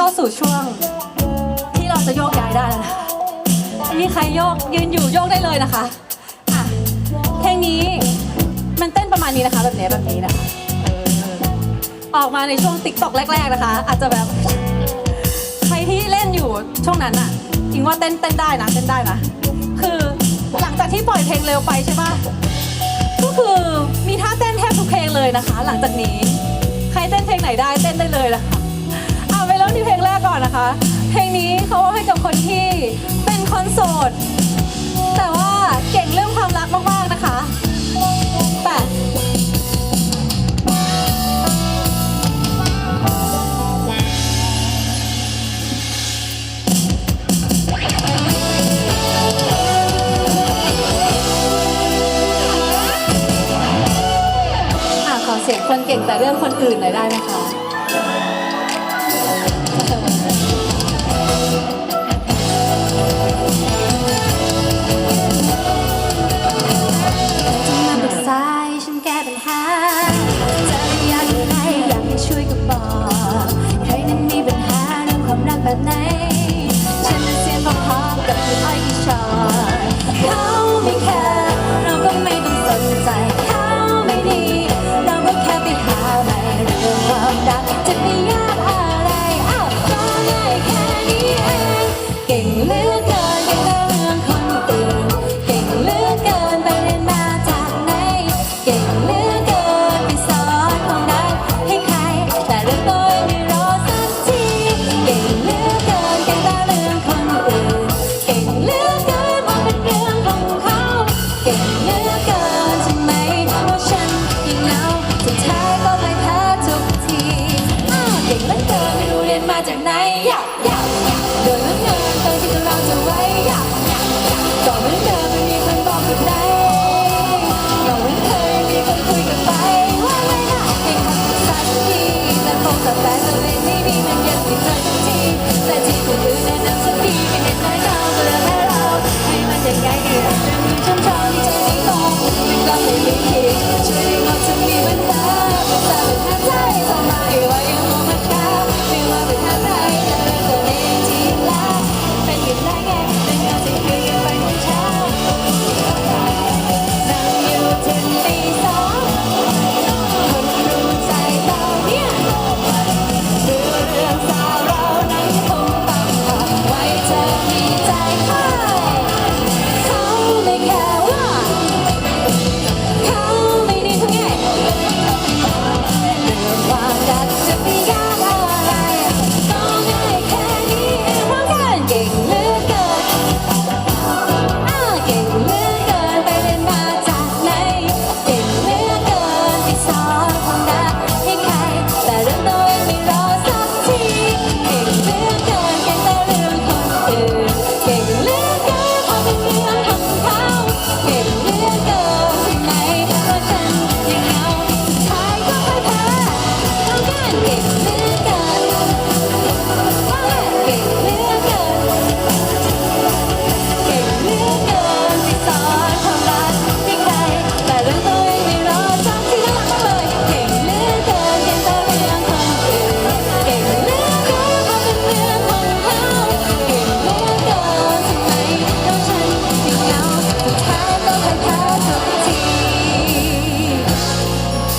เข้าสู่ช่วง ที่เราจะโยกย้ายได้แล้วนะมีใครโยกยืนอยู่โยกได้เลยนะคะอะเพลงนี้มันเต้นประมาณนี้นะคะแบบนี้แบบนี้นะคะเออออกมาในช่วงติ๊กต็อกแรก ๆนะคะ อาจจะแบบ ใครที่เล่นอยู่ช่วงนั้นอะอิงว่าเต้นเต้นได้นะเต้นได้นะคือหลังจากที่ปล่อยเพลงเร็วไปใช่ปะก็คือมีท่าเต้นแทบทุกเพลงเลยนะคะ หลังจากนี้ ใครเต้นเพลงไหนได้เต้นได้เลยนะคะ นะคะเพลงนี้เขาให้กับคนที่เป็นคนโสด แต่ว่าเก่งเรื่องความรักมากๆนะคะแต่อะขอเสียงคนเก่งแต่เรื่องคนอื่นหน่อยได้ไหมคะ จากไหนอยากอยากอยากเดิน